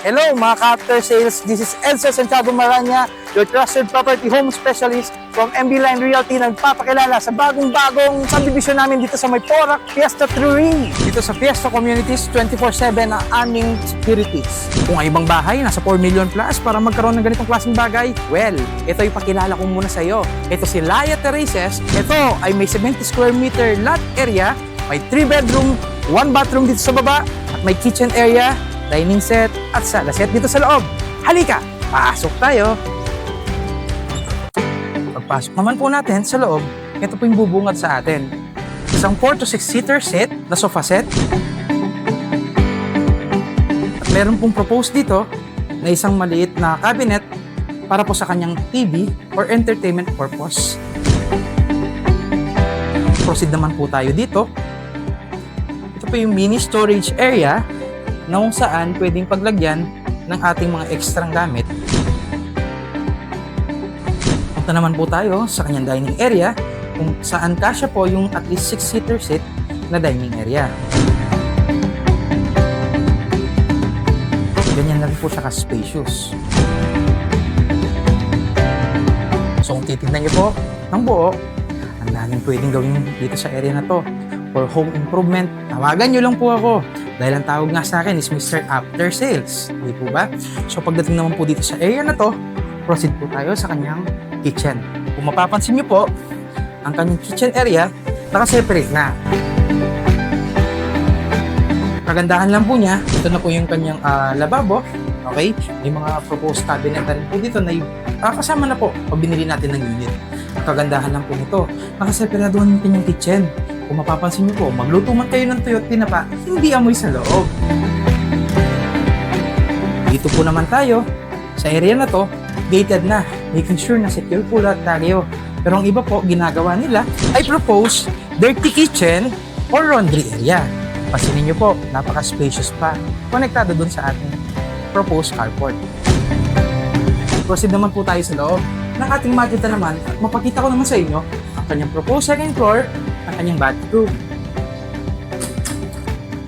Hello mga ka-after sales, this is Elsa Santiago Maranya, your trusted property home specialist from MB Line Realty nagpapakilala sa bagong-bagong subdivision namin dito sa may Porac, Fiesta Tree. Dito sa Fiesta Communities, 24-7 ang aming securities. Kung ang ibang bahay, nasa 4 million plus para magkaroon ng ganitong klaseng bagay, well, ito yung pakilala ko muna sa iyo. Ito si Laya Terraces. Ito ay may 70 square meter lot area, may 3 bedroom, 1 bathroom dito sa baba, at may kitchen area, dining set, at sala set dito sa loob. Halika, pasok tayo. Pagpasok naman po natin sa loob, ito po yung bubungad sa atin. Isang 4 to 6 seater set na sofa set. At meron pong propose dito na isang maliit na cabinet para po sa kanyang TV or entertainment purpose. Proceed naman po tayo dito. Ito po yung mini storage area na kung saan pwedeng paglagyan ng ating mga ekstrang gamit. Punta naman po tayo sa kanyang dining area kung saan kasya po yung at least 6-seater seat na dining area. Ganyan na rin po siya ka-spacious. So kung titignan niyo po ng buo, ang daming pwedeng gawin dito sa area na to. For home improvement, tawagan niyo lang po ako. Dahil ang tawag nga sa akin is Mr. After Sales. Hindi po ba? So pagdating naman po dito sa area na to, proceed po tayo sa kanyang kitchen. Kung mapapansin niyo po, ang kanyang kitchen area, naka-separate na. Kagandahan lang po niya, ito na po yung kanyang ah, lababo. Okay? May mga proposed cabinet na rin po dito na ah, kasama na po pag binili natin ng unit. Ang kagandahan lang po nito, nakaseparaduhan yung kanyang kitchen. Kung mapapansin niyo po, magluto man kayo ng tuyot tinapa, hindi amoy sa loob. Dito po naman tayo, sa area na to, gated na, making sure na secure po lahat tayo. Pero ang iba po, ginagawa nila ay propose dirty kitchen or laundry area. Pasinin niyo po, napaka-spacious pa. Konektado dun sa ating proposed carport. Proceed naman po tayo sa loob ng ating makita naman at mapakita ko naman sa inyo ang kanyang proposed second floor, kanyang bathroom.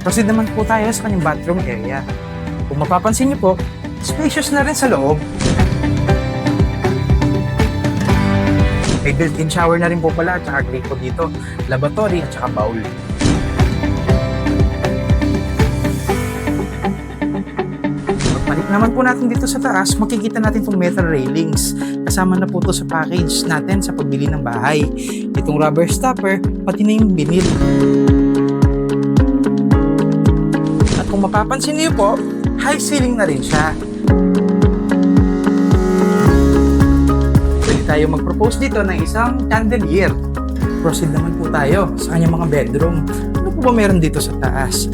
Proceed naman po tayo sa kanyang bathroom area. Kung mapapansin niyo po, spacious na rin sa loob. May built-in shower na rin po pala at saka grate po dito, lavatory at saka bowl. Naman po natin dito sa taas, makikita natin itong metal railings. Kasama na po to sa package natin sa pagbili ng bahay. Itong rubber stopper, pati na yung binil. At kung mapapansin niyo po, high ceiling na rin siya. Pwede tayo mag-propose dito ng isang chandelier. Proceed naman po tayo sa kanyang mga bedroom. Ano po ba meron dito sa taas?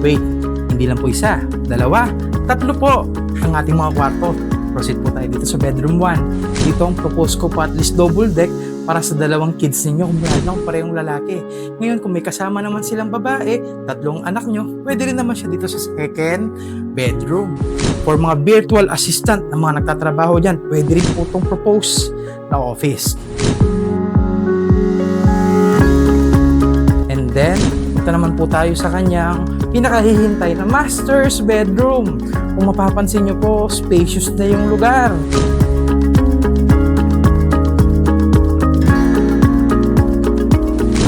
Wait, hindi lang po isa, dalawa, tatlo po ang ating mga kwarto. Proceed po tayo dito sa bedroom 1. Dito ang propose ko po at least double deck para sa dalawang kids ninyo kung meron lang parehong lalaki. Ngayon kung may kasama naman silang babae, tatlong anak nyo, pwede rin naman siya dito sa second bedroom. For mga virtual assistant na mga nagtatrabaho dyan, pwede rin po itong propose na office. And then, ito naman po tayo sa kanyang pinakahihintay na master's bedroom. Kung mapapansin nyo po, spacious na yung lugar.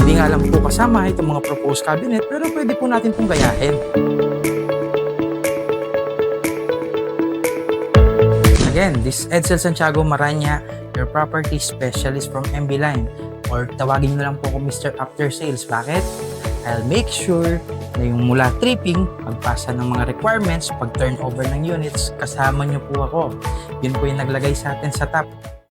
Hindi nga lang po kasama itong mga proposed cabinet, pero pwede po natin itong gayahin. Again, this is Edsel Santiago Maranya, your property specialist from MB Line. Or tawagin nyo lang po ako Mr. After Sales. Bakit? I'll make sure na yung mula tripping, pagpasa ng mga requirements, pag turnover ng units, kasama nyo po ako. Yun po yung naglagay sa atin sa top.